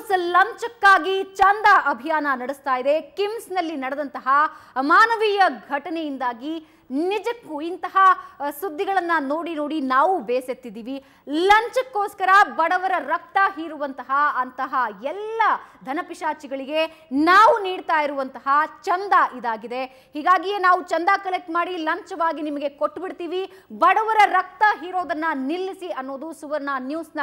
News ಲಂಚಕ್ಕಾಗಿ ಚಂದ ಅಭಿಯಾನ ನಡೆಸ್ತಾ ಇದೆ. ಕಿಮ್ಸ್ನಲ್ಲಿ ನಡೆದಂತಹ ಅಮಾನವೀಯ ಘಟನೆಯಿಂದಾಗಿ ನಿಜಕ್ಕೂ ಇಂತಹ ಸುದ್ದಿಗಳನ್ನು ನೋಡಿ ನೋಡಿ ನಾವು ಬೇಸೆತ್ತಿದ್ದೀವಿ. ಲಂಚಕ್ಕೋಸ್ಕರ ಬಡವರ ರಕ್ತ ಹೀರುವಂತಹ ಅಂತಹ ಎಲ್ಲ ಧನಪಿಶಾಚಿಗಳಿಗೆ ನಾವು ನೀಡ್ತಾ ಇರುವಂತಹ ಚಂದ ಇದಾಗಿದೆ. ಹೀಗಾಗಿಯೇ ನಾವು ಚಂದ ಕಲೆಕ್ಟ್ ಮಾಡಿ ಲಂಚವಾಗಿ ನಿಮಗೆ ಕೊಟ್ಬಿಡ್ತೀವಿ. ಬಡವರ ರಕ್ತ ಹೀರೋದನ್ನ ನಿಲ್ಲಿಸಿ ಅನ್ನೋದು ಸುವರ್ಣ ನ್ಯೂಸ್ನ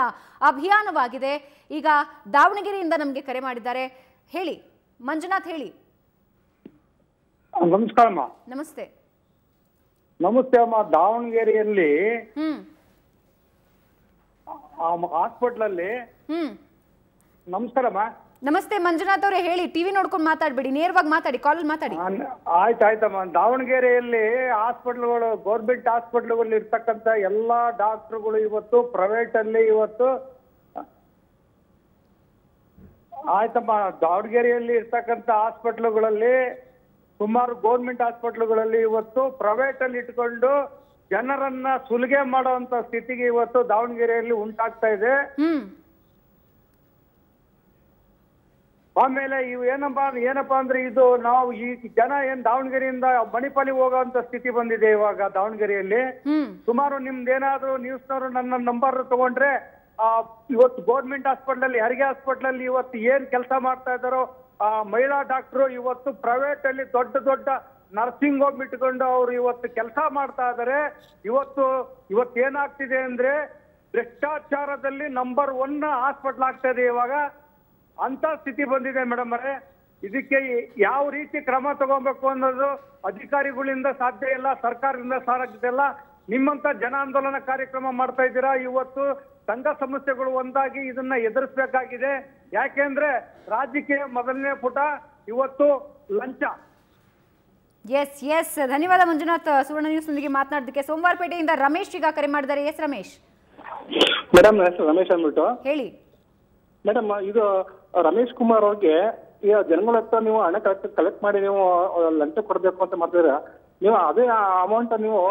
ಅಭಿಯಾನವಾಗಿದೆ. ಈಗ ದಾವಣಗೆರೆಯಿಂದ ನಮಗೆ ಕರೆ ಮಾಡಿದ್ದಾರೆ. ಹೇಳಿ ಮಂಜುನಾಥ್ ಹೇಳಿ. ನಮಸ್ಕಾರ ನಮಸ್ತೆ. ನಮಸ್ತೆ ಅಮ್ಮ. ದಾವಣಗೆರೆಯಲ್ಲಿ ಹ್ಮ್. ಹಾಸ್ಪಿಟ್ಲಲ್ಲಿ ಹ್ಮ್. ನಮಸ್ಕಾರಮ್ಮ ನಮಸ್ತೆ ಮಂಜುನಾಥ್ ಅವರೇ ಹೇಳಿ. ಟಿವಿ ನೋಡ್ಕೊಂಡು ಮಾತಾಡ್ಬೇಡಿ. ನೇರವಾಗಿ ಮಾತಾಡಿ ಕಾಲ್ ಮಾತಾಡಿ. ಆಯ್ತು ಆಯ್ತಮ್ಮ ದಾವಣಗೆರೆಯಲ್ಲಿ ಹಾಸ್ಪಿಟ್ಲ್ಗಳು ಗೌರ್ಮೆಂಟ್ ಹಾಸ್ಪಿಟ್ಲ್ಗಳು ಇರ್ತಕ್ಕಂಥ ಎಲ್ಲಾ ಡಾಕ್ಟರ್ಗಳು ಇವತ್ತು ಪ್ರೈವೇಟ್ ಅಲ್ಲಿ ಇವತ್ತು ಆಯ್ತಮ್ಮ. ದಾವಣಗೆರೆಯಲ್ಲಿ ಇರ್ತಕ್ಕಂಥ ಹಾಸ್ಪಿಟ್ಲ್ಗಳಲ್ಲಿ ಸುಮಾರು ಗೌರ್ಮೆಂಟ್ ಹಾಸ್ಪಿಟ್ಲ್ಗಳಲ್ಲಿ ಇವತ್ತು ಪ್ರೈವೇಟ್ ಅಲ್ಲಿ ಇಟ್ಕೊಂಡು ಜನರನ್ನ ಸುಲಿಗೆ ಮಾಡುವಂತ ಸ್ಥಿತಿಗೆ ಇವತ್ತು ದಾವಣಗೆರೆಯಲ್ಲಿ ಉಂಟಾಗ್ತಾ ಇದೆ. ಆಮೇಲೆ ಇವು ಏನಪ್ಪಾ ಏನಪ್ಪಾ ಅಂದ್ರೆ ಇದು ನಾವು ಈ ಜನ ಏನ್ ದಾವಣಗೆರೆಯಿಂದ ಮಣಿಪಾಲಿ ಹೋಗೋಂತ ಸ್ಥಿತಿ ಬಂದಿದೆ ಇವಾಗ ದಾವಣಗೆರೆಯಲ್ಲಿ. ಸುಮಾರು ನಿಮ್ದೇನಾದ್ರೂ ನ್ಯೂಸ್ನವರು ನನ್ನ ನಂಬರ್ ತಗೊಂಡ್ರೆ ಆ, ಇವತ್ತು ಗೌರ್ಮೆಂಟ್ ಹಾಸ್ಪಿಟಲ್ ಅಲ್ಲಿ ಹೆರಿಗೆ ಹಾಸ್ಪಿಟಲ್ ಅಲ್ಲಿ ಇವತ್ತು ಏನ್ ಕೆಲಸ ಮಾಡ್ತಾ ಇದಾರೋ ಆ ಮಹಿಳಾ ಡಾಕ್ಟ್ರು ಇವತ್ತು ಪ್ರೈವೇಟ್ ಅಲ್ಲಿ ದೊಡ್ಡ ದೊಡ್ಡ ನರ್ಸಿಂಗ್ ಹೋಮ್ ಇಟ್ಕೊಂಡು ಅವ್ರು ಇವತ್ತು ಕೆಲಸ ಮಾಡ್ತಾ ಇವತ್ತು ಇವತ್ತು ಏನಾಗ್ತಿದೆ ಅಂದ್ರೆ ಭ್ರಷ್ಟಾಚಾರದಲ್ಲಿ ನಂಬರ್ ಒನ್ ಹಾಸ್ಪಿಟಲ್ ಆಗ್ತಾ ಇದೆ ಇವಾಗ. ಅಂತ ಸ್ಥಿತಿ ಬಂದಿದೆ ಮೇಡಮ್ ಅವರೇ. ಇದಕ್ಕೆ ಯಾವ ರೀತಿ ಕ್ರಮ ತಗೋಬೇಕು ಅನ್ನೋದು ಅಧಿಕಾರಿಗಳಿಂದ ಸಾಧ್ಯ ಇಲ್ಲ, ಸರ್ಕಾರದಿಂದ ಸಾಧ್ಯ ಇಲ್ಲ. ನಿಮ್ಮಂತ ಜನ ಆಂದೋಲನ ಕಾರ್ಯಕ್ರಮ ಮಾಡ್ತಾ ಇದ್ದೀರಾ? ಇವತ್ತು ಸಂಘ ಸಂಸ್ಥೆಗಳು ಒಂದಾಗಿ ಇದನ್ನ ಎದುರಿಸಬೇಕಾಗಿದೆ. ಯಾಕೆಂದ್ರೆ ರಾಜಕೀಯ ಮೊದಲನೇ ಪುಟ ಇವತ್ತು ಲಂಚ. ಎಸ್ ಎಸ್ ಧನ್ಯವಾದ ಮಂಜುನಾಥ್ ಸುವರ್ಣ ನ್ಯೂಸ್ನೊಂದಿಗೆ ಮಾತನಾಡೋದಕ್ಕೆ ಸೋಮವಾರಪೇಟೆಯಿಂದ ರಮೇಶ್ ಈಗ ಕರೆ ಮಾಡಿದ್ದಾರೆ. ಎಸ್ ರಮೇಶ್. ಮೇಡಮ್ ಎಸ್ ಹೆಸರು ರಮೇಶ್ ಅಂದ್ಬಿಟ್ಟು. ಹೇಳಿ. ಮೇಡಮ್ ಇದು ರಮೇಶ್ ಕುಮಾರ್ ಅವ್ರಿಗೆ ಈಗ ಜನಗಳ ಹತ್ರ ನೀವು ಹಣ ಕಲೆಕ್ಟ್ ಕಲೆಕ್ಟ್ ಮಾಡಿ ನೀವು ಲಂಚ ಕೊಡಬೇಕು ಅಂತ ಮಾಡಿದ್ರೆ ನೀವು ಅದೇ ಅಮೌಂಟ್ ನೀವು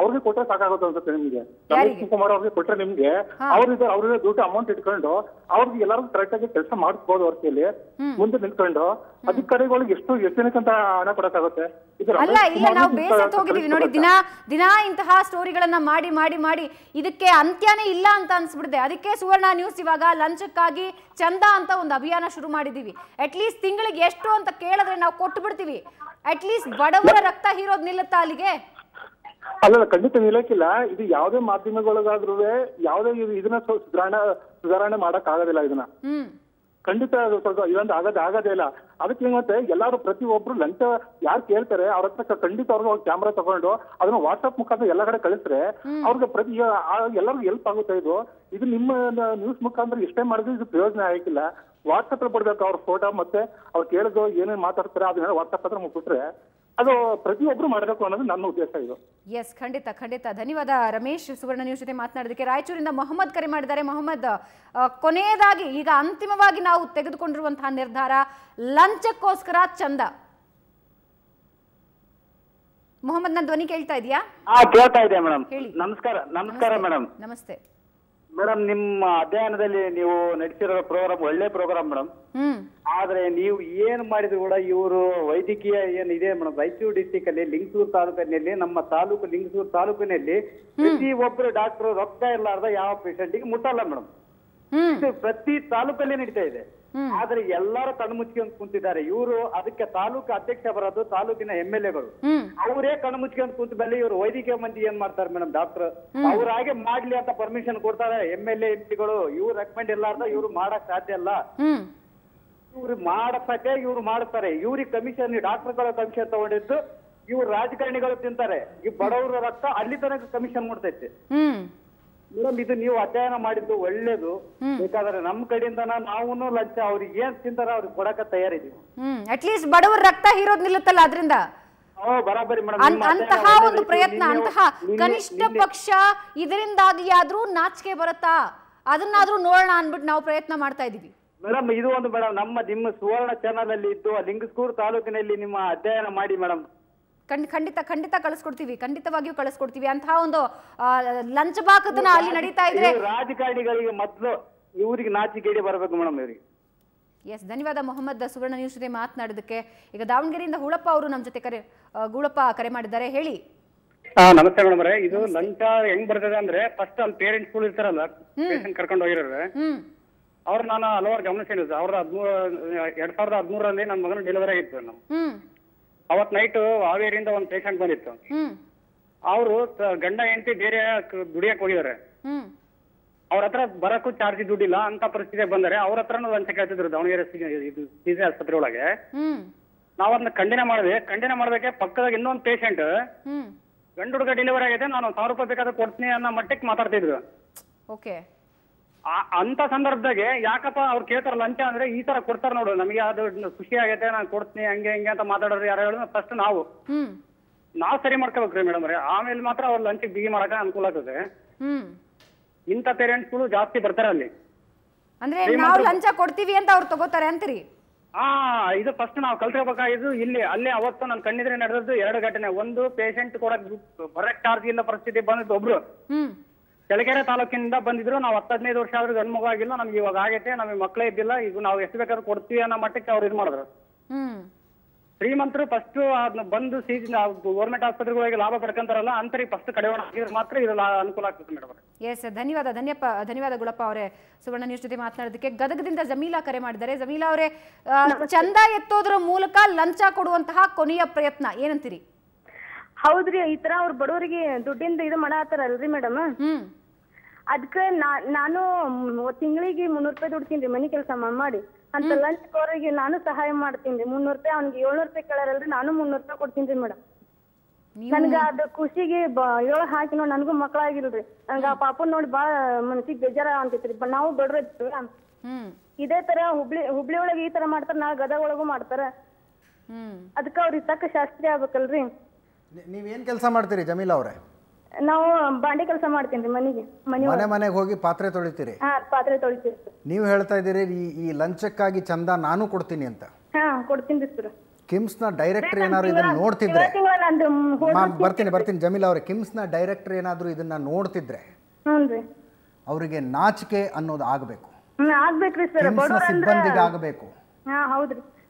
ಅವ್ರಿಗೆ ಕೊಟ್ಟರೆ ಸಾಕಾಗುತ್ತೆ ಅನ್ಸುತ್ತೆ ನಿಮ್ಗೆ. ರಮೇಶ್ ಕುಮಾರ್ ಅವ್ರಿಗೆ ಕೊಟ್ರೆ ನಿಮ್ಗೆ. ಅವ್ರಿಗೆ ಅವ್ರಿಗೆ ದುಡ್ಡು ಅಮೌಂಟ್ ಇಟ್ಕೊಂಡು ಅವ್ರಿಗೆ ಎಲ್ಲರಿಗೂ ಕರೆಕ್ಟ್ ಆಗಿ ಕೆಲಸ ಮಾಡಿಸ್ಬೋದು ಅವ್ರಿಗೆ ಮುಂದೆ ನಿಂತ್ಕೊಂಡು ಅಧಿಕಾರಿಗಳಿಗೆ ಎಷ್ಟು ಎಷ್ಟು ದಿನಕ್ಕಂತ ಹಣ ಕೊಡಕ್ಕಾಗುತ್ತೆ? ಅಲ್ಲ ಇಲ್ಲ ನಾವು ಬೇಸತ್ತು ಹೋಗಿದೀವಿ. ನೋಡಿ ದಿನ ದಿನ ಇಂತಹ ಸ್ಟೋರಿಗಳನ್ನ ಮಾಡಿ ಮಾಡಿ ಮಾಡಿ ಇದಕ್ಕೆ ಅಂತ್ಯನೇ ಇಲ್ಲ ಅಂತ ಅನ್ಸ್ಬಿಡಿದೆ ಅದಕ್ಕೆ ಸುವರ್ಣ ನ್ಯೂಸ್ ಇವಾಗ ಲಂಚಕ್ಕಾಗಿ ಚಂದ ಅಂತ ಒಂದು ಅಭಿಯಾನ ಶುರು ಮಾಡಿದೀವಿ. ಅಟ್ಲೀಸ್ಟ್ ತಿಂಗಳಿಗೆ ಎಷ್ಟು ಅಂತ ಕೇಳಿದ್ರೆ ನಾವು ಕೊಟ್ಟು ಬಿಡ್ತೀವಿ ಅಟ್ಲೀಸ್ಟ್ ಬಡವರ ರಕ್ತ ಹೀರೋದ್ ನಿಲ್ಲುತ್ತಾ ಅಲ್ಲಿಗೆ? ಅಲ್ಲಲ್ಲ ಖಂಡಿತ ನಿಲ್ಲಕ್ಕಿಲ್ಲ ಇದು ಯಾವುದೇ ಮಾಧ್ಯಮಗಳಿಗಾದ್ರೂ ಯಾವುದೇ ಇದು- ಇದನ್ನ ಸುಧಾರಣ ಸುಧಾರಣೆ ಮಾಡಕ್ ಆಗೋದಿಲ್ಲ ಇದನ್ನ. ಖಂಡಿತ ಅದು ಸ್ವಲ್ಪ ಇದೊಂದು ಆಗದೆ ಆಗೋದೇ ಇಲ್ಲ. ಅದಕ್ಕೆ ಮತ್ತೆ ಎಲ್ಲಾರು ಪ್ರತಿಯೊಬ್ರು ಲಂಚ ಯಾರು ಕೇಳ್ತಾರೆ ಅವ್ರ ಹತ್ರ ಖಂಡಿತ ಅವ್ರಿಗೆ ಕ್ಯಾಮ್ರಾ ತಗೊಂಡು ಅದನ್ನ ವಾಟ್ಸ್ಆಪ್ ಮುಖಾಂತರ ಎಲ್ಲ ಕಡೆ ಕಳಿಸ್ರೆ ಅವ್ರಿಗೆ ಪ್ರತಿ ಎಲ್ಲರಿಗೂ ಹೆಲ್ಪ್ ಆಗುತ್ತೆ ಇದು. ಇದು ನಿಮ್ಮ ನ್ಯೂಸ್ ಮುಖಾಂತರ ಇಷ್ಟೇ ಮಾಡಿದ್ರೆ ಇದು ಪ್ರಯೋಜನ ಆಗಿಲ್ಲ. ವಾಟ್ಸಪ್ ಅಲ್ಲಿ ಬಿಡ್ಬೇಕು ಅವ್ರ ಫೋಟೋ ಮತ್ತೆ ಅವ್ರು ಕೇಳಿದ್ರು ಏನೇನು ಮಾತಾಡ್ತಾರೆ ಅದನ್ನ ವಾಟ್ಸಪ್ ಹತ್ರ ಮುಗಿಬಿಟ್ರೆ ಅದು ಪ್ರತಿಯೊಬ್ರು ಮಾಡಬೇಕು ಅನ್ನೋದು ನನ್ನ ಉದ್ದೇಶ ಇದು. ಎಸ್ ಖಂಡಿತ ಖಂಡಿತ. ಧನ್ಯವಾದ ರಮೇಶ್ ಸುವರ್ಣ ನ್ಯೂಸ್ ಜೊತೆ ಮಾತನಾಡೋದಕ್ಕೆ ರಾಯಚೂರಿಂದ ಮೊಹಮ್ಮದ್ ಕರೆ ಮಾಡಿದ್ದಾರೆ. ಮೊಹಮ್ಮದ್ ಕೊನೆಯದಾಗಿ ಈಗ ಅಂತಿಮವಾಗಿ ನಾವು ತೆಗೆದುಕೊಂಡಿರುವಂತಹ ನಿರ್ಧಾರ ಲಂಚಕ್ಕೋಸ್ಕರ ಚಂದ. ಮೊಹಮ್ಮದ್ ನನ್ನ ಧ್ವನಿ ಕೇಳ್ತಾ ಇದೆಯಾ? ಕೇಳ್ತಾ ಇದೆ ಮೇಡಮ್. ನಮಸ್ಕಾರ ನಮಸ್ಕಾರ ಮೇಡಮ್. ನಮಸ್ತೆ. ಮೇಡಮ್ ನಿಮ್ಮ ಅಧ್ಯಯನದಲ್ಲಿ ನೀವು ನಡೆಸಿರೋ ಪ್ರೋಗ್ರಾಮ್ ಒಳ್ಳೆ ಪ್ರೋಗ್ರಾಮ್ ಮೇಡಮ್. ಆದ್ರೆ ನೀವು ಏನ್ ಮಾಡಿದ್ರು ಕೂಡ ಇವರು ವೈದ್ಯಕೀಯ ಏನಿದೆ ಇದೆ ಮೇಡಮ್ ರಾಯಚೂರು ಡಿಸ್ಟಿಕ್ ಅಲ್ಲಿ ಲಿಂಗಸೂರು ತಾಲೂಕಿನಲ್ಲಿ ನಮ್ಮ ತಾಲೂಕು ಲಿಂಗಸೂರು ತಾಲೂಕಿನಲ್ಲಿ ಪ್ರತಿ ಒಬ್ರು ಡಾಕ್ಟರ್ ರೊಕ್ಕ ಇರ್ಲಾರ್ದ ಯಾವ ಪೇಷಂಟ್ಗೆ ಮುಟ್ಟಲ್ಲ ಮೇಡಮ್. ಪ್ರತಿ ತಾಲೂಕಲ್ಲಿ ನಡೀತಾ ಇದೆ. ಆದ್ರೆ ಎಲ್ಲಾರು ಕಣ್ಮುಚ್ಕೊಂಡ್ ಮುಚ್ಕೊಂಡು ಕುಂತಿದ್ದಾರೆ. ಇವರು ಅದಕ್ಕೆ ತಾಲೂಕು ಅಧ್ಯಕ್ಷ ಬರೋದು ತಾಲೂಕಿನ ಎಂ ಎಲ್ ಎಗಳು. ಅವರೇ ಕಣ್ಮುಚ್ಕೊಂಡ್ ಕುಂತ ಮೇಲೆ ಇವರು ವೈದ್ಯಕೀಯ ಮಂದಿ ಏನ್ ಮಾಡ್ತಾರೆ ಮೇಡಮ್ ಡಾಕ್ಟರ್? ಅವ್ರ ಹಾಗೆ ಮಾಡ್ಲಿ ಅಂತ ಪರ್ಮಿಷನ್ ಕೊಡ್ತಾರೆ ಎಂ ಎಲ್ ಎ ಎಂಪಿಗಳು. ಇವ್ರು ರೆಕಮೆಂಡ್ ಇಲ್ಲಾರ್ದ ಇವ್ರು ಮಾಡಕ್ ಸಾಧ್ಯ ಇಲ್ಲ. ಇವ್ರು ಮಾಡಸಕ್ಕೆ ಇವ್ರು ಮಾಡ್ತಾರೆ. ಇವ್ರಿಗೆ ಕಮಿಷನ್ ಡಾಕ್ಟರ್ಗಳ ಕಮಿಷನ್ ತಗೊಂಡಿದ್ದು ಇವ್ರು ರಾಜಕಾರಣಿಗಳು ತಿಂತಾರೆ. ಈ ಬಡವರ ರಕ್ತ ಅಲ್ಲಿ ತನಕ ಕಮಿಷನ್ ಮಾಡ್ತೈತೆ ಹ್ಮ್. ಮೇಡಮ್ ಇದು ನೀವು ಅಧ್ಯಯನ ಮಾಡಿದ್ದು ಒಳ್ಳೇದು. ಬೇಕಾದ್ರೆ ನಮ್ ಕಡೆಯಿಂದ ನಾವು ಲಂಚ ಅವ್ರಿಗೆ ಏನ್ ತಿಂತಾರ ಅವ್ರಿಗೆ ಕೊಡಕ ತಯಾರಿದೀವಿ ಅಟ್ಲೀಸ್ಟ್ ಬಡವರ ರಕ್ತ ಹೀರೋದ್ ನಿಲ್ಲುತ್ತಲ್ಲ ಅದರಿಂದ? ಅಂತಹ ಒಂದು ಪ್ರಯತ್ನ ಅಂತಹ ಕನಿಷ್ಠ ಪಕ್ಷ ಇದರಿಂದಾಗಿ ಆದ್ರೂ ನಾಚಿಕೆ ಬರುತ್ತಾ? ಅದನ್ನಾದ್ರೂ ನೋಡೋಣ ಅನ್ಬಿಟ್ಟು ನಾವು ಪ್ರಯತ್ನ ಮಾಡ್ತಾ ಇದೀವಿ. ಮೇಡಮ್ ಇದು ಒಂದು ಮೇಡಮ್ ನಮ್ಮ ನಿಮ್ಮ ಸುವರ್ಣ ಚಾನಲ್ ಅಲ್ಲಿ ಇದ್ದು ಲಿಂಗಸ್ಕೂರು ತಾಲೂಕಿನಲ್ಲಿ ನಿಮ್ಮ ಅಧ್ಯಯನ ಮಾಡಿ ಮೇಡಮ್. ಖಂಡ್- ಖಂಡಿತ ಖಂಡಿತ ಕಳಿಸ್ಕೊಡ್ತೀವಿ. ಖಂಡಿತವಾಗಿಯೂ ಕಳಿಸ್ಕೊಡ್ತೀವಿ. ಅಂತಹ ಒಂದು ಆ, ಬಾಕದನ್ನ ಅಲ್ಲಿ ನಡೀತಾ ಇದ್ರೆ ರಾಜಕಾರಣಿಗಳಿಗೆ ಮೊದ್ಲು ಇವರಿಗೆ ನಾಚಿಕೆಡಿ ಬರಬೇಕು ಮೇಡಮ್ ಇವರಿಗೆ. ಎಸ್ ಧನ್ಯವಾದ ಮೊಹಮ್ಮದ್ ಸುವರ್ಣ ನ್ಯೂಸ್ ಜೊತೆ ಮಾತನಾಡೋದಕ್ಕೆ. ಈಗ ದಾವಣಗೆರೆಯಿಂದ ಹುಳಪ್ಪ ಅವರು ನಮ್ಮ ಜೊತೆ ಕರೆ ಗುಳಪ್ಪ ಕರೆ ಮಾಡಿದ್ದಾರೆ. ಹೇಳಿ. ಹಾ ನಮಸ್ತೆ ಮೇಡಮ್ ಅವರೇ. ಇದು ಲಂಚ ಹೆಂಗ್ ಬರ್ತದೆ ಅಂದ್ರೆ ಫಸ್ಟ್ ಅಲ್ಲಿ ಪೇರೆಂಟ್ಸ್ಗಳು ಇರ್ತಾರಲ್ಲ ಪೇಷಂಟ್ ಕರ್ಕೊಂಡು ಹೋಗಿರೋರು. ಅವ್ರ ನಾನು ಹಲವಾರು ಗಮನಿಸಿದ್ದು ಅವ್ರ ಹದಿಮೂರ ಎರಡ್ ಸಾವಿರದ ಹದಿಮೂರರಲ್ಲಿ ನನ್ನ ಮಗನ ಡೆಲಿವರಿ ಆಗಿತ್ತು ನಮ್ಮ ಅವತ್ ನೈಟ್ ಹಾವೇರಿಯಿಂದ ಒಂದ್ ಪೇಷಂಟ್ ಬಂದಿತ್ತು. ಅವರು ಗಂಡ ಹೆಂಡತಿ ಬೇರೆ ದುಡಿಯಕ್ ಹೋಗಿದಾರೆ ಅವ್ರ ಹತ್ರ ಬರಕ್ಕೂ ಚಾರ್ಜ್ ದುಡ್ಡಿಲ್ಲ ಅಂತ ಪರಿಸ್ಥಿತಿ ಬಂದರೆ ಅವ್ರ ಹತ್ರನೂ ಲಂಚ ಕೇಳ್ತಿದ್ರು ದಾವಣಗೆರೆ ಸಿಜಿ ಆಸ್ಪತ್ರೆ ಒಳಗೆ. ನಾವ್ ಅದನ್ನ ಖಂಡನೆ ಮಾಡಿದೆ ಖಂಡನೆ ಮಾಡ್ಬೇಕೆ ಪಕ್ಕದಾಗ ಇನ್ನೊಂದು ಪೇಷಂಟ್ ಗಂಡು ಹುಡುಗ ಡೆಲಿವರಿ ಆಗಿದೆ ನಾನು ಸಾವಿರ ರೂಪಾಯಿ ಬೇಕಾದ್ರೆ ಕೊಡ್ತೀನಿ ಅನ್ನೋ ಮಟ್ಟಕ್ಕೆ ಮಾತಾಡ್ತಿದ್ರು. ಓಕೆ. ಅಂತ ಸಂದರ್ಭದಾಗೆ ಯಾಕಪ್ಪ ಅವ್ರು ಕೇಳ್ತಾರೆ ಲಂಚ ಅಂದ್ರೆ ಈ ತರ ಕೊಡ್ತಾರ ನೋಡು ನಮಗೆ ಅದು ಖುಷಿ ಆಗೈತೆ ನಾನು ಕೊಡ್ತೀನಿ ಹಂಗೆ ಹಿಂಗೆ ಅಂತ ಮಾತಾಡೋರು ಯಾರು ಹೇಳಿದ್ರೆ ಫಸ್ಟ್ ನಾವು. ನಾವು ಸರಿ ಮಾಡ್ಕೋಬೇಕ್ರಿ ಮೇಡಮ್ ರೀ ಆಮೇಲೆ ಮಾತ್ರ ಅವ್ರ ಲಂಚಿಗೆ ಬಿಗಿ ಮಾಡಕ ಅನುಕೂಲ ಆಗ್ತದೆ. ಪೇರೆಂಟ್ಸ್ ಪೇರೆಂಟ್ಸ್ಗಳು ಜಾಸ್ತಿ ಬರ್ತಾರೆ ಅಲ್ಲಿ. ಅಂದ್ರೆ ನಾವು ಲಂಚ ಕೊಡ್ತೀವಿ ಅಂತ ಅವ್ರು ತಗೋತಾರೆ ಅಂತೀರಿ? ಆ ಇದು ಫಸ್ಟ್ ನಾವು ಕಲ್ತ್ಕೋಬೇಕಾಗಿದ್ದು ಇಲ್ಲಿ ಅಲ್ಲೇ ಅವತ್ತು ನನ್ನ ಕಣ್ಣಿದ್ರೆ ನಡೆದದ್ದು ಎರಡು ಘಟನೆ. ಒಂದು ಪೇಷಂಟ್ ಕೊಡಕ್ ಬರಕ್ ಚಾರ್ಜ್ ಇಲ್ಲ ಪರಿಸ್ಥಿತಿ ಬಂದಿದ್ದು ಒಬ್ರು. ಚಳ್ಳಕೆರೆ ತಾಲೂಕಿನಿಂದ ಬಂದಿದ್ರು. ನಾವು ಹತ್ತು ಹದಿನೈದು ವರ್ಷ ಆದ್ರೂ ಗಂಡು ಮಗು ಆಗಿಲ್ಲ. ನಮ್ಗೆ ಇವಾಗ ಆಗೈತೆ. ನಮಗೆ ಮಕ್ಕಳೇ ಇದ್ದಿಲ್ಲ. ಇದು ನಾವು ಎಷ್ಟು ಬೇಕಾದ್ರೂ ಕೊಡ್ತೀವಿ ಅನ್ನೋ ಮಟ್ಟಕ್ಕೆ ಅವ್ರು ಇದು ಮಾಡಿದ್ರು. ಶ್ರೀಮಂತರು ಫಸ್ಟ್ ಅದನ್ನ ಬಂದು ಸೀಜ್ ಗೌರ್ಮೆಂಟ್ ಆಸ್ಪತ್ರೆಗಳಿಗೆ ಲಾಭ ಪಡ್ಕೊಂತಾರಲ್ಲ ಅಂತರಿ ಫಸ್ಟ್ ಕಡಿವಾಣ ಹಾಕಿದ್ರೆ ಮಾತ್ರ ಇದು ಅನುಕೂಲ ಆಗ್ತದೆ ಮೇಡಮ್ ಎಸ್ ಧನ್ಯವಾದ ಧನ್ಯಪ್ಪ ಧನ್ಯವಾದ ಗುಳಪ್ಪ ಅವರೇ. ಸುವರ್ಣ ನ್ಯೂಸ್ ಜೊತೆ ಮಾತನಾಡೋದಕ್ಕೆ ಗದಗದಿಂದ ಜಮೀಲಾ ಕರೆ ಮಾಡಿದ್ದಾರೆ. ಜಮೀಲಾ ಅವರೇ ಚಂದ ಎತ್ತೋದ್ರ ಮೂಲಕ ಲಂಚ ಕೊಡುವಂತಹ ಕೊನೆಯ ಪ್ರಯತ್ನ ಏನಂತೀರಿ? ಹೌದ್ರಿ ಈ ತರ ಅವ್ರ ಬಡವರಿಗೆ ದುಡ್ಡಿಂದ ಇದು ಮಾಡಾತಾರಲ್ರಿ ಮೇಡಮ್ ಅದ್ಕ ಅದಕ್ಕೆ ನಾನು ತಿಂಗಳಿಗೆ ಮುನ್ನೂರು ರೂಪಾಯಿ ದುಡ್ತೀನಿ ಮನಿ ಕೆಲಸ ಮಾಡಿ. ಅಂತ ಲಂಚ್ ಅವ್ರಿಗೆ ನಾನು ಸಹಾಯ ಮಾಡ್ತೀನಿ. ಮುನ್ನೂರು ರೂಪಾಯಿ ಅವ್ನಿಗೆ ಏಳ್ನೂರು ರೂಪಾಯಿ ಕೇಳಾರಲ್ರಿ ನಾನು ಮುನ್ನೂರು ರೂಪಾಯಿ ಕೊಡ್ತೀನಿ ಮೇಡಮ್ ನೀವು ನನ್ಗ ಅದು ಖುಷಿಗೆ ಏಳು ಹಾಕಿ ನೋಡಿ ನನಗೂ ಮಕ್ಕಳಾಗಿಲ್ರಿ ನನ್ಗ ಆ ಪಾಪ ನೋಡಿ ಬಾಳ ಮನಸ್ಸಿಗೆ ಬೇಜಾರ ಅಂತೈತ್ರಿ ನಾವು ಬಡ್ರ ಇದೇ ತರ ಹುಬ್ಳಿ ಹುಬ್ಳಿ ಒಳಗೆ ಈ ತರ ಮಾಡ್ತಾರ ನಾಳೆ ಗದಗ ಒಳಗೂ ಮಾಡ್ತಾರ. ಅದಕ್ಕ ಅವ್ರಿಗೆ ತಕ್ಕ ಶಾಸ್ತ್ರಿ ಆಗ್ಬೇಕಲ್ರಿ. ನಿ- ನೀವೇನ್ ಕೆಲಸ ಮಾಡ್ತೀರಿ ಜಮೀಲ್ ಅವರೇ? ನಾವು ಬಾಂಡೆ ಕೆಲಸ ಮಾಡ್ತೀನಿ ಮನೆಗೆ ಮನಿ ಮನೆ ಮನೆಗೆ ಹೋಗಿ ಪಾತ್ರೆ ತೊಳಿತೀರಿ? ಹಾ ಪಾತ್ರೆ ತೊಳಿತೀರಿ ನೀವು ಹೇಳ್ತಾ ಇದ್ದೀರಿ ಈ ಈ ಲಂಚಕ್ಕಾಗಿ ಚಂದ ನಾನು ಕೊಡ್ತೀನಿ ಅಂತ. ಹಾ ಕೊಡ್ತೀನಿ ಸರ್. ನ ಡೈರೆಕ್ಟರ್ ಏನಾದ್ರು ಇದನ್ನ ನೋಡ್ತಿದ್ರೆ ಬರ್ತೀನಿ ಬರ್ತೀನಿ ಜಮೀಲ್ ಅವರೇ. ನ ಡೈರೆಕ್ಟರ್ ಏನಾದ್ರು ಇದನ್ನ ನೋಡ್ತಿದ್ರೆ ಅವರಿಗೆ ನಾಚಿಕೆ ಅನ್ನೋದು ಆಗಬೇಕು. ಆಗಬೇಕು ಸರ್. ಬಡವರಂದ್ರೆ ಆಗಬೇಕು ಹಾ ಸಿಬ್ಬಂದಿಗೆ ಆಗಬೇಕು.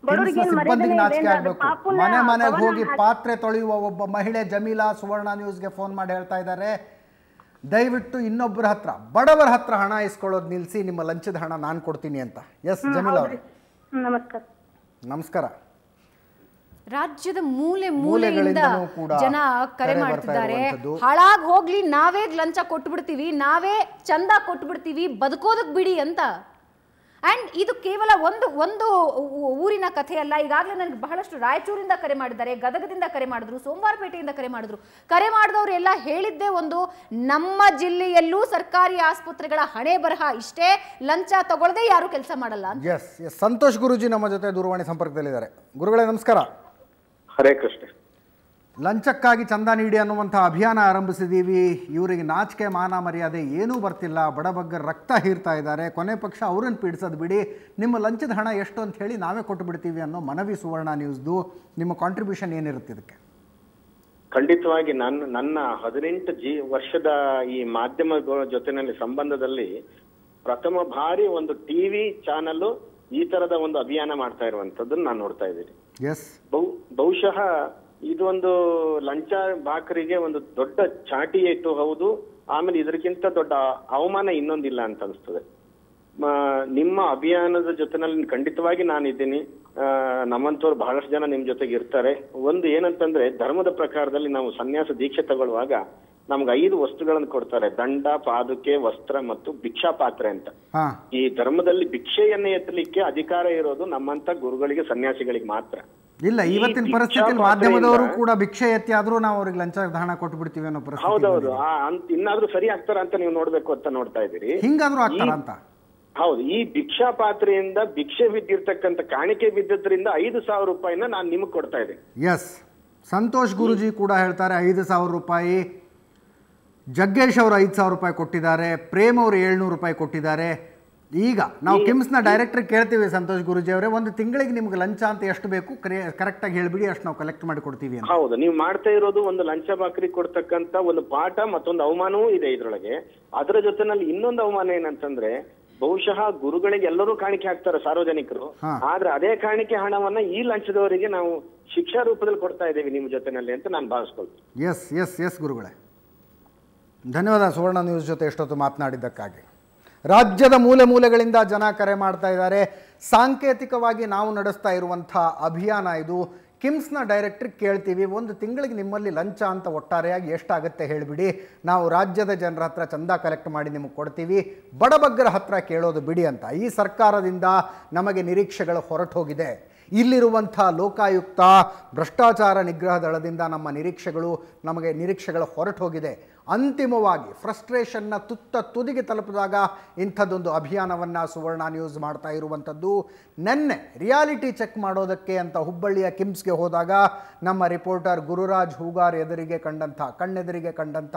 ಸಿಬ್ಬಂದಿಗೆ ನಾಚಿಕೆ ಆಗಬೇಕು. ಮನೆ ಮನೆಗೆ ಹೋಗಿ ಪಾತ್ರೆ ತೊಳೆಯುವ ಒಬ್ಬ ಮಹಿಳೆ ಜಮೀಲಾ ಸುವರ್ಣ ನ್ಯೂಸ್ಗೆ ಫೋನ್ ಮಾಡಿ ಹೇಳ್ತಾ ಇದ್ದಾರೆ ದಯವಿಟ್ಟು ಇನ್ನೊಬ್ಬರ ಹತ್ರ ಬಡವರ ಹತ್ರ ಹಣ ಇಸ್ಕೊಳ್ಳೋದು ನಿಲ್ಲಿಸಿ ನಿಮ್ಮ ಲಂಚದ ಹಣ ನಾನು ಕೊಡ್ತೀನಿ ಅಂತ. ಎಸ್ ಜಮೀಲಾ ಅವರು. ನಮಸ್ಕಾರ. ನಮಸ್ಕಾರ. ರಾಜ್ಯದ ಮೂಲೆ ಮೂಲೆಗಳಿಂದ ಜನ ಕರೆ ಮಾಡ್ತಿದ್ದಾರೆ. ಹಾಳಾಗ್ ಹೋಗ್ಲಿ ನಾವೇ ಲಂಚ ಕೊಟ್ಬಿಡ್ತೀವಿ ನಾವೇ ಚಂದ ಕೊಟ್ಬಿಡ್ತೀವಿ ಬದುಕೋದಕ್ ಬಿಡಿ ಅಂತ. ಅಂಡ್ ಇದು ಕೇವಲ ಒಂದು ಒಂದು ಊರಿನ ಕಥೆಯಲ್ಲ. ಈಗಾಗಲೇ ನನಗೆ ಬಹಳಷ್ಟು ರಾಯಚೂರಿಂದ ಕರೆ ಮಾಡಿದ್ದಾರೆ ಗದಗದಿಂದ ಕರೆ ಮಾಡಿದ್ರು ಸೋಮವಾರಪೇಟೆಯಿಂದ ಕರೆ ಮಾಡಿದ್ರು. ಕರೆ ಮಾಡಿದವರು ಎಲ್ಲ ಹೇಳಿದ್ದೇ ಒಂದು ನಮ್ಮ ಜಿಲ್ಲೆಯಲ್ಲೂ ಸರ್ಕಾರಿ ಆಸ್ಪತ್ರೆಗಳ ಹಣೆ ಬರಹ ಇಷ್ಟೇ ಲಂಚ ತಗೊಳ್ಳದೆ ಯಾರು ಕೆಲಸ ಮಾಡಲ್ಲ ಅಂತ. ಎಸ್ ಎಸ್ ಸಂತೋಷ್ ಗುರುಜಿ ನಮ್ಮ ಜೊತೆ ದೂರವಾಣಿ ಸಂಪರ್ಕದಲ್ಲಿದ್ದಾರೆ. ಗುರುಗಳೇ ನಮಸ್ಕಾರ. ಹರೇ ಕೃಷ್ಣ. ಲಂಚಕ್ಕಾಗಿ ಚಂದ ನೀಡಿ ಅನ್ನುವಂಥ ಅಭಿಯಾನ ಆರಂಭಿಸಿದ್ದೀವಿ. ಇವರಿಗೆ ನಾಚಿಕೆ ಮಾನ ಮರ್ಯಾದೆ ಏನೂ ಬರ್ತಿಲ್ಲ. ಬಡಬಗ್ಗರ ರಕ್ತ ಹೀರ್ತಾ ಇದ್ದಾರೆ. ಕೊನೆ ಪಕ್ಷ ಅವ್ರನ್ನ ಪೀಡಿಸೋದು ಬಿಡಿ. ನಿಮ್ಮ ಲಂಚದ ಹಣ ಎಷ್ಟು ಅಂತ ಹೇಳಿ ನಾವೇ ಕೊಟ್ಟು ಬಿಡ್ತೀವಿ ಅನ್ನೋ ಮನವಿ ಸುವರ್ಣ ನ್ಯೂಸ್ದು. ನಿಮ್ಮ ಕಾಂಟ್ರಿಬ್ಯೂಷನ್ ಏನಿರುತ್ತೆ ಇದಕ್ಕೆ? ಖಂಡಿತವಾಗಿ ನನ್ನ ನನ್ನ ಹದಿನೆಂಟು ಜಿ ವರ್ಷದ ಈ ಮಾಧ್ಯಮಗಳ ಜೊತೆನಲ್ಲಿ ಸಂಬಂಧದಲ್ಲಿ ಪ್ರಥಮ ಬಾರಿ ಒಂದು ಟಿವಿ ಚಾನಲ್ ಈ ತರದ ಒಂದು ಅಭಿಯಾನ ಮಾಡ್ತಾ ಇರುವಂತದ್ದನ್ನ ನಾನು ನೋಡ್ತಾ ಇದ್ದೀನಿ. ಎಸ್ ಬಹು ಬಹುಶಃ ಇದೊಂದು ಲಂಚ ಬಾಕರಿಗೆ ಒಂದು ದೊಡ್ಡ ಚಾಟಿ ಇಟ್ಟು ಹೌದು ಆಮೇಲೆ ಇದಕ್ಕಿಂತ ದೊಡ್ಡ ಅವಮಾನ ಇನ್ನೊಂದಿಲ್ಲ ಅಂತ ಅನಿಸ್ತದೆ. ನಿಮ್ಮ ಅಭಿಯಾನದ ಜೊತೆನಲ್ಲಿ ಖಂಡಿತವಾಗಿ ನಾನಿದ್ದೀನಿ. ಇದ್ದೀನಿ ನಮ್ಮಂತವ್ರು ಬಹಳಷ್ಟು ಜನ ನಿಮ್ ಜೊತೆಗೆ ಇರ್ತಾರೆ. ಒಂದು ಏನಂತಂದ್ರೆ ಧರ್ಮದ ಪ್ರಕಾರದಲ್ಲಿ ನಾವು ಸನ್ಯಾಸ ದೀಕ್ಷೆ ತಗೊಳ್ಳುವಾಗ ನಮ್ಗೆ ಐದು ವಸ್ತುಗಳನ್ನು ಕೊಡ್ತಾರೆ. ದಂಡ ಪಾದುಕೆ ವಸ್ತ್ರ ಮತ್ತು ಭಿಕ್ಷಾ ಪಾತ್ರೆ ಅಂತ. ಈ ಧರ್ಮದಲ್ಲಿ ಭಿಕ್ಷೆಯನ್ನ ಎತ್ತಲಿಕ್ಕೆ ಅಧಿಕಾರ ಇರೋದು ನಮ್ಮಂತ ಗುರುಗಳಿಗೆ ಸನ್ಯಾಸಿಗಳಿಗೆ ಮಾತ್ರ. ಇಲ್ಲ ಇವತ್ತಿನ ಪರಿಸ್ಥಿತಿಯಲ್ಲಿ ಮಾಧ್ಯಮದವರು ಕೂಡ ಭಿಕ್ಷೆ ಎತ್ತಿ ಆದ್ರೂ ನಾವು ಅವ್ರಿಗೆ ಲಂಚ ಹಣ ಕೊಟ್ಟು ಬಿಡ್ತೀವಿ ಅನ್ನೋ ಪರಿಸ್ಥಿತಿ ಹೌದೌದು. ಇನ್ನಾದ್ರೂ ಸರಿ ಆಗ್ತಾರ ಅಂತ ನೀವು ನೋಡ್ಬೇಕು ಅಂತ ನೋಡ್ತಾ ಇದೀರಿ ಹಿಂಗಾದ್ರೂ ಆಗ್ತಾರ ಅಂತ? ಹೌದು ಈ ಭಿಕ್ಷಾ ಪಾತ್ರೆಯಿಂದ ಭಿಕ್ಷೆ ಬಿದ್ದಿರ್ತಕ್ಕಂಥ ಕಾಣಿಕೆ ಬಿದ್ದದ್ರಿಂದ ಐದು ಸಾವಿರ ರೂಪಾಯಿನ ನಾನು ನಿಮಗೆ ಕೊಡ್ತಾ ಇದ್ದೀನಿ. ಎಸ್ ಸಂತೋಷ್ ಗುರುಜಿ ಕೂಡ ಹೇಳ್ತಾರೆ ಐದು ಸಾವಿರ ರೂಪಾಯಿ. ಜಗ್ಗೇಶ್ ಅವರು ಐದು ಸಾವಿರ ರೂಪಾಯಿ ಕೊಟ್ಟಿದ್ದಾರೆ. ಪ್ರೇಮ್ ಅವರು ಏಳ್ನೂರು ರೂಪಾಯಿ ಕೊಟ್ಟಿದ್ದಾರೆ. ಈಗ ನಾವು ಕಿಮ್ಸ್ನ ಡೈರೆಕ್ಟರ್ ಕೇಳ್ತೀವಿ ಸಂತೋಷ್ ಗುರುಜಿ ಅವರೇ ಒಂದು ತಿಂಗಳಿಗೆ ನಿಮ್ಗೆ ಲಂಚ ಅಂತ ಎಷ್ಟು ಬೇಕು ಕರೆಕ್ಟಾಗಿ ಹೇಳ್ಬಿಡಿ ಅಷ್ಟು ನಾವು ಕಲೆಕ್ಟ್ ಮಾಡಿ ಕೊಡ್ತೀವಿ ಹೌದು ನೀವು ಮಾಡ್ತಾ ಇರೋದು ಒಂದು ಲಂಚ ಬಾಕರಿ ಕೊಡ್ತಕ್ಕಂತ ಒಂದು ಪಾಠ ಮತ್ತೊಂದು ಅವಮಾನವೂ ಇದೆ ಇದ್ರೊಳಗೆ. ಅದರ ಜೊತೆನಲ್ಲಿ ಇನ್ನೊಂದು ಅವಮಾನ ಏನಂತಂದ್ರೆ ಬಹುಶಃ ಗುರುಗಳಿಗೆ ಎಲ್ಲರೂ ಕಾಣಿಕೆ ಹಾಕ್ತಾರೆ ಸಾರ್ವಜನಿಕರು. ಆದ್ರೆ ಅದೇ ಕಾಣಿಕೆ ಹಣವನ್ನ ಈ ಲಂಚದವರಿಗೆ ನಾವು ಶಿಕ್ಷಾ ರೂಪದಲ್ಲಿ ಕೊಡ್ತಾ ಇದ್ದೇವೆ ನಿಮ್ಮ ಜೊತೆನಲ್ಲಿ ಅಂತ ನಾನು ಭಾವಿಸ್ಕೊಳ್ತೀನಿ. ಎಸ್ ಎಸ್ ಎಸ್ ಗುರುಗಳೇ. ಧನ್ಯವಾದ ಸುವರ್ಣ ನ್ಯೂಸ್ ಜೊತೆ ಎಷ್ಟೊತ್ತು ಮಾತನಾಡಿದ್ದಕ್ಕಾಗಿ. ರಾಜ್ಯದ ಮೂಲೆ ಮೂಲೆಗಳಿಂದ ಜನ ಕರೆ ಮಾಡ್ತಾ ಇದ್ದಾರೆ. ಸಾಂಕೇತಿಕವಾಗಿ ನಾವು ನಡೆಸ್ತಾ ಇರುವಂಥ ಅಭಿಯಾನ ಇದು. ಕಿಮ್ಸ್ನ ಡೈರೆಕ್ಟ್ರಿಗೆ ಕೇಳ್ತೀವಿ, ಒಂದು ತಿಂಗಳಿಗೆ ನಿಮ್ಮಲ್ಲಿ ಲಂಚ ಅಂತ ಒಟ್ಟಾರೆಯಾಗಿ ಎಷ್ಟಾಗುತ್ತೆ ಹೇಳಿಬಿಡಿ. ನಾವು ರಾಜ್ಯದ ಜನರ ಹತ್ರ ಚಂದ ಕಲೆಕ್ಟ್ ಮಾಡಿ ನಿಮಗೆ ಕೊಡ್ತೀವಿ. ಬಡಬಗ್ಗರ ಹತ್ರ ಕೇಳೋದು ಬಿಡಿ ಅಂತ. ಈ ಸರ್ಕಾರದಿಂದ ನಮಗೆ ನಿರೀಕ್ಷೆಗಳು ಹೊರಟೋಗಿದೆ. ಇಲ್ಲಿರುವಂಥ ಲೋಕಾಯುಕ್ತ ಭ್ರಷ್ಟಾಚಾರ ನಿಗ್ರಹ ದಳದಿಂದ ನಮ್ಮ ನಿರೀಕ್ಷೆಗಳು, ನಮಗೆ ನಿರೀಕ್ಷೆಗಳು ಹೊರಟೋಗಿದೆ. ಅಂತಿಮವಾಗಿ ಫ್ರಸ್ಟ್ರೇಷನ್ನ ತುತ್ತ ತುದಿಗೆ ತಲುಪಿದಾಗ ಇಂಥದ್ದೊಂದು ಅಭಿಯಾನವನ್ನು ಸುವರ್ಣ ನ್ಯೂಸ್ ಮಾಡ್ತಾ ಇರುವಂಥದ್ದು. ನೆನ್ನೆ ರಿಯಾಲಿಟಿ ಚೆಕ್ ಮಾಡೋದಕ್ಕೆ ಅಂತ ಹುಬ್ಬಳ್ಳಿಯ ಕಿಮ್ಸ್ಗೆ ಹೋದಾಗ ನಮ್ಮ ರಿಪೋರ್ಟರ್ ಗುರುರಾಜ್ ಹೂಗಾರ್ ಎದುರಿಗೆ ಕಂಡಂಥ, ಕಣ್ಣೆದುರಿಗೆ ಕಂಡಂಥ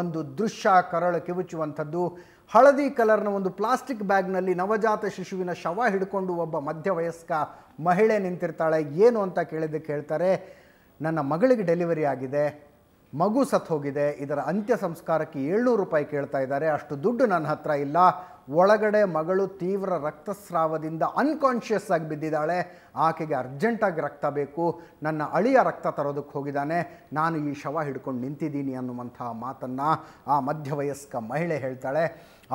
ಒಂದು ದೃಶ್ಯ ಕರಳು ಕಿವುಚುವಂಥದ್ದು. ಹಳದಿ ಕಲರ್ನ ಒಂದು ಪ್ಲಾಸ್ಟಿಕ್ ಬ್ಯಾಗ್ನಲ್ಲಿ ನವಜಾತ ಶಿಶುವಿನ ಶವ ಹಿಡ್ಕೊಂಡು ಒಬ್ಬ ಮಧ್ಯವಯಸ್ಕ ಮಹಿಳೆ ನಿಂತಿರ್ತಾಳೆ. ಏನು ಅಂತ ಕೇಳಿದ್ದಕ್ಕೆ ಹೇಳ್ತಾರೆ, ನನ್ನ ಮಗಳಿಗೆ ಡೆಲಿವರಿ ಆಗಿದೆ. ಮಗು ಸತ್ ಹೋಗಿದೆ, ಇದರ ಅಂತ್ಯ ಸಂಸ್ಕಾರಕ್ಕೆ ಏಳ್ನೂರು ರೂಪಾಯಿ ಕೇಳ್ತಾ ಇದ್ದಾರೆ. ಅಷ್ಟು ದುಡ್ಡು ನನ್ನ ಹತ್ರ ಇಲ್ಲ. ಒಳಗಡೆ ಮಗಳು ತೀವ್ರ ರಕ್ತಸ್ರಾವದಿಂದ ಅನ್ಕಾನ್ಷಿಯಸ್ ಆಗಿ ಬಿದ್ದಿದ್ದಾಳೆ. ಆಕೆಗೆ ಅರ್ಜೆಂಟಾಗಿ ರಕ್ತ ಬೇಕು. ನನ್ನ ಅಳಿಯ ರಕ್ತ ತರೋದಕ್ಕೆ ಹೋಗಿದ್ದಾನೆ. ನಾನು ಈ ಶವ ಹಿಡ್ಕೊಂಡು ನಿಂತಿದ್ದೀನಿ ಅನ್ನುವಂಥ ಮಾತನ್ನು ಆ ಮಧ್ಯವಯಸ್ಕ ಮಹಿಳೆ ಹೇಳ್ತಾಳೆ.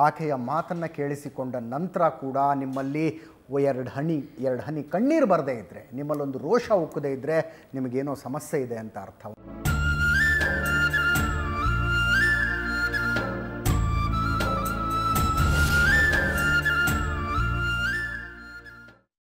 ಆಕೆಯ ಮಾತನ್ನು ಕೇಳಿಸಿಕೊಂಡ ನಂತರ ಕೂಡ ನಿಮ್ಮಲ್ಲಿ ಎರಡು ಹನಿ ಎರಡು ಹನಿ ಕಣ್ಣೀರು ಬರದೇ ಇದ್ದರೆ ನಿಮ್ಮಲ್ಲೊಂದು ರೋಷ ಉಕ್ಕದೇ ಇದ್ದರೆ ನಿಮಗೇನೋ ಸಮಸ್ಯೆ ಇದೆ ಅಂತ ಅರ್ಥ.